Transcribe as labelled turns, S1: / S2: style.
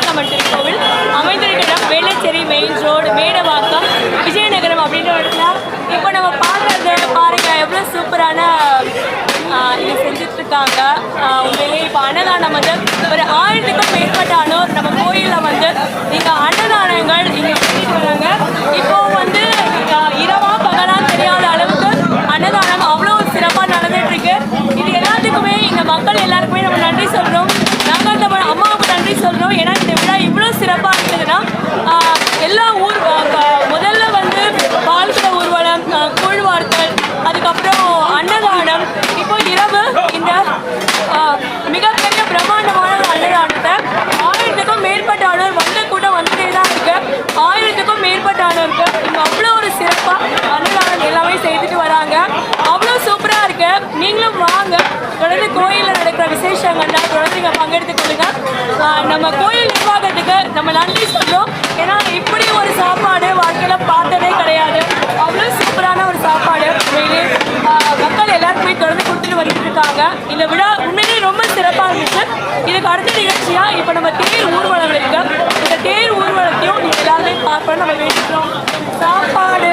S1: விசாகமன் திருக்கோவில் அமைந்திருக்க இடம் வேளச்சேரி மெயின் ரோடு மேடவாக்கம் விஜயநகரம் அப்படின்னு இடத்துல இப்போ நம்ம பார்க்குறது பாருங்க எவ்வளோ சூப்பரான இதை செஞ்சிட்ருக்காங்க உண்மையிலே இப்போ அன்னதானம் வந்து ஒரு ஆயிரத்துக்கும் மேற்பட்ட அதுக்கப்புறம் அன்னதானம். இப்போ இரவு இந்த மிகப்பெரிய பிரம்மாண்டமான அன்னதானத்தை ஆயிரத்துக்கும் மேற்பட்டானோர் வந்து கூட வந்துட்டே தான் இருக்கு. ஆயிரத்துக்கும் மேற்பட்டானோருக்கு இங்கே அவ்வளோ ஒரு சிறப்பாக அன்னதானம் எல்லாமே செய்துட்டு வராங்க. அவ்வளோ சூப்பராக இருக்கு. நீங்களும் வாங்க. தொடர்ந்து கோயிலில் நடக்கிற விசேஷங்கள்லாம் தொடர்ந்து இங்கே பங்கெடுத்துக்கொள்ளுங்க நம்ம கோயில் நிர்வாகத்துக்கு நம்ம நன்றி சொல்கிறோம் கொடுத்துட்டு இந்த விழா உண்மையிலேயே ரொம்ப சிறப்பாக இருந்துச்சு. இதுக்கு அடுத்த நிகழ்ச்சியா இப்போ நம்ம தேர் ஊர்வலம் இருக்கு. இந்த தேர் ஊர்வலத்தையும் நீங்க எல்லாருமே பார்ப்போம் நம்ம வேண்டிக்கிறோம். சாப்பாடு.